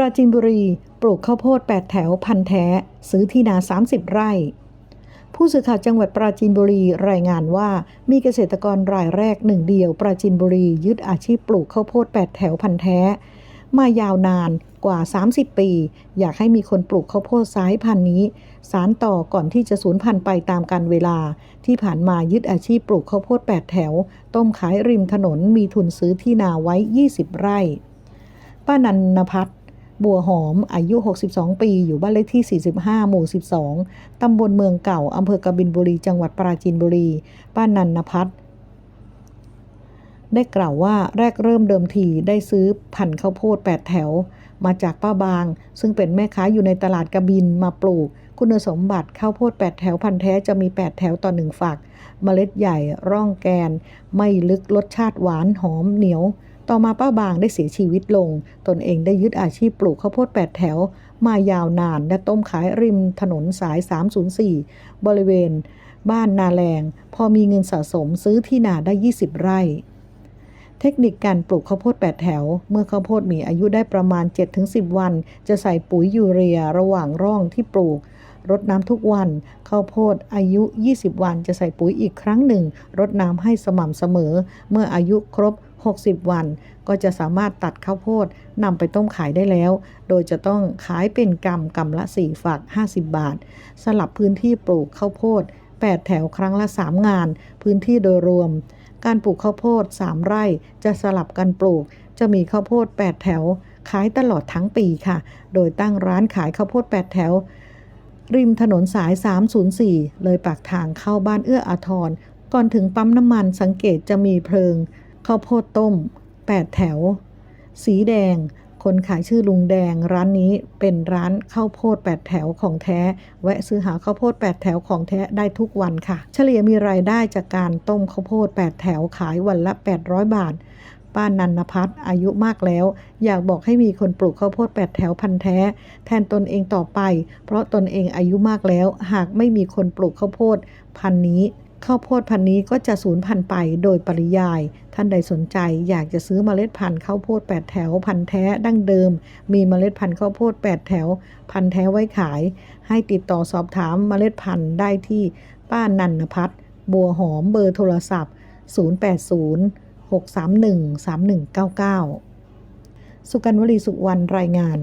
ราจีนบุรี ปลูกข้าวโพด 8 แถวพันแท้ ซื้อที่นา 30 ไร่ ผู้สื่อข่าวจังหวัดปราจีนบุรีรายงานว่า มีเกษตรกรรายแรกหนึ่งเดียว ปราจีนบุรียึดอาชีพปลูกข้าวโพด 8 แถวพันแท้ มายาวนานกว่า 30 ปี อยากให้มีคนปลูกข้าวโพดสายพันธุ์นี้ สารต่อก่อนที่จะสูญพันธุ์ไปตามกาลเวลา ที่ผ่านมายึดอาชีพปลูกข้าวโพด 8 แถว ต้มขายริมถนนมีทุนซื้อที่นาไว้ 20 ไร่ ป้านันนพัฒน์ บัวหอม อายุ 62 ปี อยู่บ้านเลขที่ 45 หมู่ 12 ตำบลเมืองเก่า อำเภอกบินบุรี จังหวัดปราจีนบุรี ป้านันนพัฒน์ได้กล่าวว่าแรกเริ่มเดิมทีได้ซื้อพันธุ์ข้าวโพด 8 แถว มาจากป้าบาง ซึ่งเป็นแม่ค้าอยู่ในตลาดกบินมาปลูก คุณสมบัติข้าวโพด 8 แถวพันธุ์แท้จะมี 8 แถวต่อหนึ่งฝัก เมล็ดใหญ่ร่องแกน ไม่ลึกรสชาติหวานหอมเหนียว ต่อมาป้าบางได้เสียชีวิตลง ตนเองได้ยึดอาชีพปลูกข้าวโพด8แถว มายาวนานและต้มขายริมถนนสาย 304 บริเวณ บ้านนาแรง พอมีเงินสะสมซื้อที่นาได้ 20 ไร่ เทคนิคการปลูกข้าวโพด8แถว เมื่อข้าวโพดมีอายุได้ประมาณ 7-10 วัน จะใส่ปุ๋ยยูเรียระหว่างร่องที่ปลูกรดน้ำทุกวัน ข้าวโพดอายุ 20 วันจะใส่ปุ๋ยอีกครั้งหนึ่ง รดน้ำให้สม่ำเสมอ เมื่ออายุครบ 60 วัน ก็จะสามารถตัดข้าวโพดนำไปต้มขายได้แล้ว โดยจะต้องขายเป็นกำกำละ 4ฝัก50 บาท สลับพื้นที่ปลูกข้าวโพด 8 แถวครั้งละ 3 งาน พื้นที่โดยรวม การปลูกข้าวโพด 3 ไร่ จะสลับกันปลูก จะมีข้าวโพด 8 แถว ขายตลอดทั้งปีค่ะ โดยตั้งร้านขายข้าวโพด 8 แถวริมถนนสาย 304 เลยปากทางเข้าบ้านเอื้ออาทร ก่อนถึงปั๊มน้ำมันสังเกตจะมีเพลิง ข้าวโพดต้ม 8 แถว สีแดง คนขายชื่อลุงแดง ร้านนี้เป็นร้านข้าวโพด 8 แถวของแท้ แวะซื้อหาข้าวโพด 8 แถวของแท้ได้ทุกวันค่ะ เฉลี่ยมีรายได้จากการต้มข้าวโพด 8 แถวขายวันละ 800 บาทป้านันนพัฒน์อายุมากแล้ว อยากบอกให้มีคนปลูกข้าวโพด8แถวพันแท้ แทนตนเองต่อไป เพราะตนเองอายุมากแล้ว หากไม่มีคนปลูกข้าวโพดพันนี้ ข้าวโพดพันธุ์นี้ก็จะสูญพันธุ์ไปโดยปริยาย ท่านใดสนใจอยากจะซื้อเมล็ดพันธุ์ข้าวโพด 8 แถวพันธุ์แท้ดั้งเดิม มีเมล็ดพันธุ์ข้าวโพด 8 แถว พันธุ์แท้ไว้ขาย ให้ติดต่อสอบถามเมล็ดพันธุ์ได้ที่ป้านันนพัฒน์บัวหอมเบอร์โทรศัพท์ 080 631 3199 สุกันวลีสุวรรณรายงาน